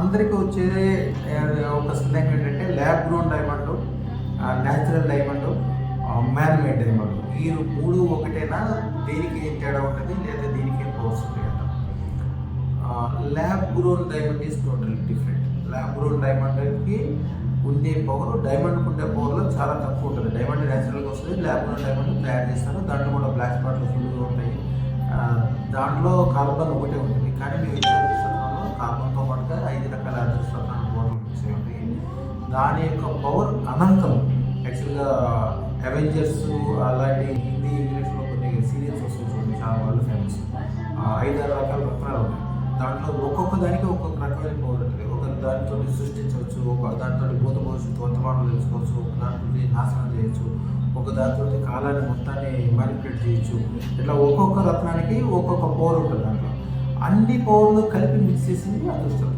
అందరికీ వచ్చే ఒక సందేహం ఏంటంటే lab grown diamond natural diamond man made diamond ఈ మూడు ఒకటేనా? దేనికి ఏం తేడా ఉంటుంది? లేదా దీనికి ఏం పవర్స్ ఉంటాయి అంట lab grown diamond is total different lab grown డైమండ్కి ఉండే పవర్ డైమండ్కి ఉండే పవర్లో చాలా తక్కువ ఉంటుంది. డైమండ్ న్యాచురల్గా వస్తుంది ల్యాబ్ గ్రోన్ డైమండ్ తయారు చేస్తారు. దాంట్లో కూడా బ్లాక్ స్పాట్లు ఫుల్గా ఉంటాయి. దాంట్లో కార్బన్ ఒకటే ఉంటుంది. కానీ దాని యొక్క పవర్ అనంతం. యాక్చువల్గా అవెంజర్స్ అలాంటి హిందీ ఇంగ్లీష్లో కొన్ని సీరియల్స్ వస్తుంది చూడండి చాలా వాళ్ళు ఫేమస్ ఐదారు రకాల రత్నాలు ఉన్నాయి. దాంట్లో ఒక్కొక్క దానికి ఒక్కొక్క రకమైన పవర్ ఉంటుంది. ఒక దానితో సృష్టించవచ్చు ఒక దానితో భూత భవిష్యత్తు వర్తమానం తెలుసుకోవచ్చు ఒక దాంతో నాశనం చేయొచ్చు ఒక దాంతో కాలాన్ని మొత్తాన్ని మ్యానిపులేట్ చేయొచ్చు. ఇట్లా ఒక్కొక్క రత్నానికి ఒక్కొక్క పవర్ ఉంటుంది దాంట్లో. అన్ని పవర్లు కలిపి మిక్స్ చేసింది అదృష్టం.